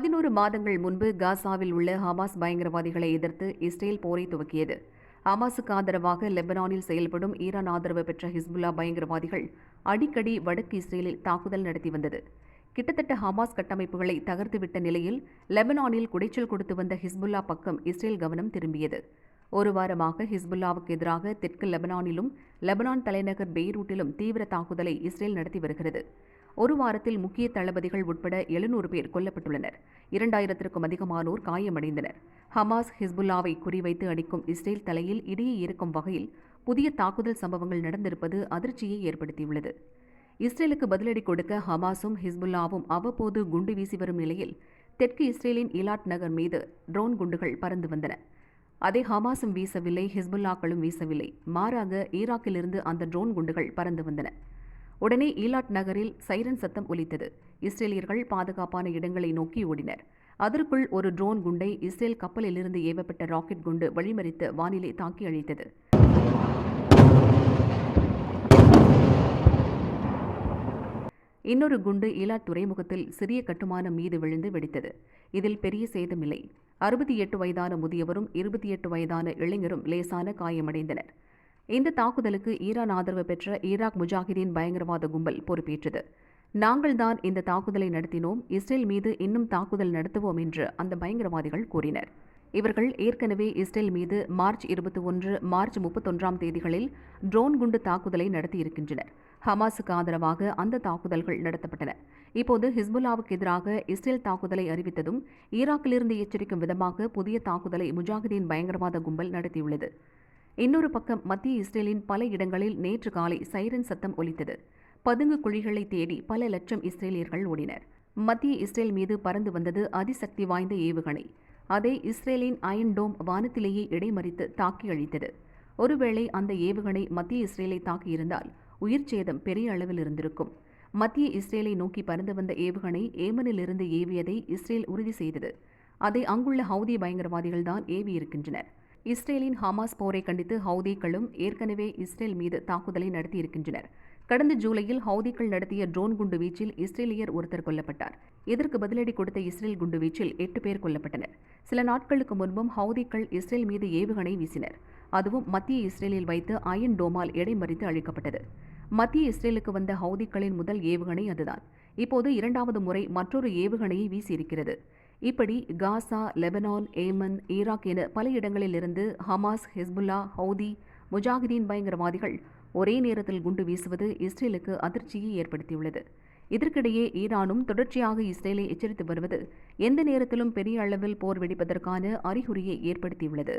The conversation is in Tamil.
பதினோரு மாதங்கள் முன்பு காசாவில் உள்ள ஹமாஸ் பயங்கரவாதிகளை எதிர்த்து இஸ்ரேல் போரை துவக்கியது. ஹமாஸுக்கு ஆதரவாக லெபனானில் செயல்படும் ஈரான் ஆதரவு பெற்ற ஹிஸ்புல்லா பயங்கரவாதிகள் அடிக்கடி வடக்கு இஸ்ரேலில் தாக்குதல் நடத்தி வந்தது. கிட்டத்தட்ட ஹமாஸ் கட்டமைப்புகளை தகர்த்துவிட்ட நிலையில் லெபனானில் குடைச்சல் கொடுத்து வந்த ஹிஸ்புல்லா பக்கம் இஸ்ரேல் கவனம் திரும்பியது. ஒரு வாரமாக ஹிஸ்புல்லாவுக்கு எதிராக தெற்கு லெபனானிலும் லெபனான் தலைநகர் பெய்ரூட்டிலும் தீவிர தாக்குதலை இஸ்ரேல் நடத்தி வருகிறது. ஒரு வாரத்தில் முக்கிய தளபதிகள் உட்பட எழுநூறு பேர் கொல்லப்பட்டுள்ளனர். இரண்டாயிரத்திற்கும் அதிகமானோர் காயமடைந்தனர். ஹமாஸ் ஹிஸ்புல்லாவை குறிவைத்து அடிக்கும் இஸ்ரேல் தலையில் இடையே இருக்கும் வகையில் புதிய தாக்குதல் சம்பவங்கள் நடந்திருப்பது அதிர்ச்சியை ஏற்படுத்தியுள்ளது. இஸ்ரேலுக்கு பதிலடி கொடுக்க ஹமாஸும் ஹிஸ்புல்லாவும் அவ்வப்போது குண்டு வீசி வரும் நிலையில் தெற்கு இஸ்ரேலின் இலாட் நகர் மீது ட்ரோன் குண்டுகள் பறந்து வந்தன. அதை ஹமாஸும் வீசவில்லை ஹிஸ்புல்லாக்களும் வீசவில்லை. மாறாக ஈராக்கிலிருந்து அந்த ட்ரோன் குண்டுகள் பறந்து வந்தன. உடனே ஈலாட் நகரில் சைரன் சத்தம் ஒலித்தது. இஸ்ரேலியர்கள் பாதுகாப்பான இடங்களை நோக்கி ஓடினர். அதற்குள் ஒரு ட்ரோன் குண்டை இஸ்ரேல் கப்பலிலிருந்து ஏவப்பட்ட ராக்கெட் குண்டு வழிமறித்து வானிலை தாக்கி அழித்தது. இன்னொரு குண்டு ஈலாட் துறைமுகத்தில் சிறிய கட்டுமானம் மீது விழுந்து வெடித்தது. இதில் பெரிய சேதமில்லை. அறுபத்தி எட்டு வயதான முதியவரும் இருபத்தி எட்டு வயதான இளைஞரும் லேசான காயமடைந்தனர். இந்த தாக்குதலுக்கு ஈரான் ஆதரவு பெற்ற ஈராக் முஜாஹிதீன் பயங்கரவாத கும்பல் பொறுப்பேற்றது. நாங்கள்தான் இந்த தாக்குதலை நடத்தினோம் இஸ்ரேல் மீது இன்னும் தாக்குதல் நடத்துவோம் என்று அந்த பயங்கரவாதிகள் கூறினர். இவர்கள் ஏற்கனவே இஸ்ரேல் மீது மார்ச் இருபத்தி ஒன்று மார்ச் முப்பத்தொன்றாம் தேதிகளில் ட்ரோன் குண்டு தாக்குதலை நடத்தியிருக்கின்றனர். ஹமாஸுக்கு ஆதரவாக அந்த தாக்குதல்கள் நடத்தப்பட்டன. இப்போது ஹிஸ்புல்லாவுக்கு எதிராக இஸ்ரேல் தாக்குதலை அறிவித்ததும் ஈராக்கிலிருந்து எச்சரிக்கும் விதமாக புதிய தாக்குதலை முஜாஹிதீன் பயங்கரவாத கும்பல் நடத்தியுள்ளது. இன்னொரு பக்கம் மத்திய இஸ்ரேலின் பல இடங்களில் நேற்று காலை சைரன் சத்தம் ஒலித்தது. பதுங்கு குழிகளை தேடி பல லட்சம் இஸ்ரேலியர்கள் ஓடினர். மத்திய இஸ்ரேல் மீது பறந்து வந்தது அதிசக்தி வாய்ந்த ஏவுகணை. அதை இஸ்ரேலின் அயன் டோம் வானத்திலேயே இடைமறித்து தாக்கி அழித்தது. ஒருவேளை அந்த ஏவுகணை மத்திய இஸ்ரேலை தாக்கியிருந்தால் உயிர் சேதம் பெரிய அளவில் இருந்திருக்கும். மத்திய இஸ்ரேலை நோக்கி பறந்து வந்த ஏவுகணை ஏமனிலிருந்து ஏவியதை இஸ்ரேல் உறுதி செய்தது. அதை அங்குள்ள ஹவுதி பயங்கரவாதிகள்தான் ஏவியிருக்கின்றனர். இஸ்ரேலின் ஹமாஸ் போரை கண்டித்து ஹவுதிகளும் ஏற்கனவே இஸ்ரேல் மீது தாக்குதலை நடத்தியிருக்கின்றனர். கடந்த ஜூலையில் ஹவுதிகள் நடத்திய ட்ரோன் குண்டு வீச்சில் இஸ்ரேலியர் ஒருத்தர் கொல்லப்பட்டார். இதற்கு பதிலடி கொடுத்த இஸ்ரேல் குண்டு வீச்சில் எட்டு பேர் கொல்லப்பட்டனர். சில நாட்களுக்கு முன்பும் ஹவுதிகள் இஸ்ரேல் மீது ஏவுகணை வீசினர். அதுவும் மத்திய இஸ்ரேலில் வைத்து அயன் டோமால் எடைமறித்து அழிக்கப்பட்டது. மத்திய இஸ்ரேலுக்கு வந்த ஹவுதிகளின் முதல் ஏவுகணை அதுதான். இப்போது இரண்டாவது முறை மற்றொரு ஏவுகணையை வீசியிருக்கிறது. இப்படி காசா லெபனான் ஏமன் ஈராக் என பல இடங்களிலிருந்து ஹமாஸ் ஹிஸ்புல்லா ஹவுதி முஜாஹிதீன் பயங்கரவாதிகள் ஒரே நேரத்தில் குண்டு வீசுவது இஸ்ரேலுக்கு அதிர்ச்சியை ஏற்படுத்தியுள்ளது. இதற்கிடையே ஈரானும் தொடர்ச்சியாக இஸ்ரேலை எச்சரித்து வருவது எந்த நேரத்திலும் பெரிய அளவில் போர் வெடிப்பதற்கான அறிகுறியை ஏற்படுத்தியுள்ளது.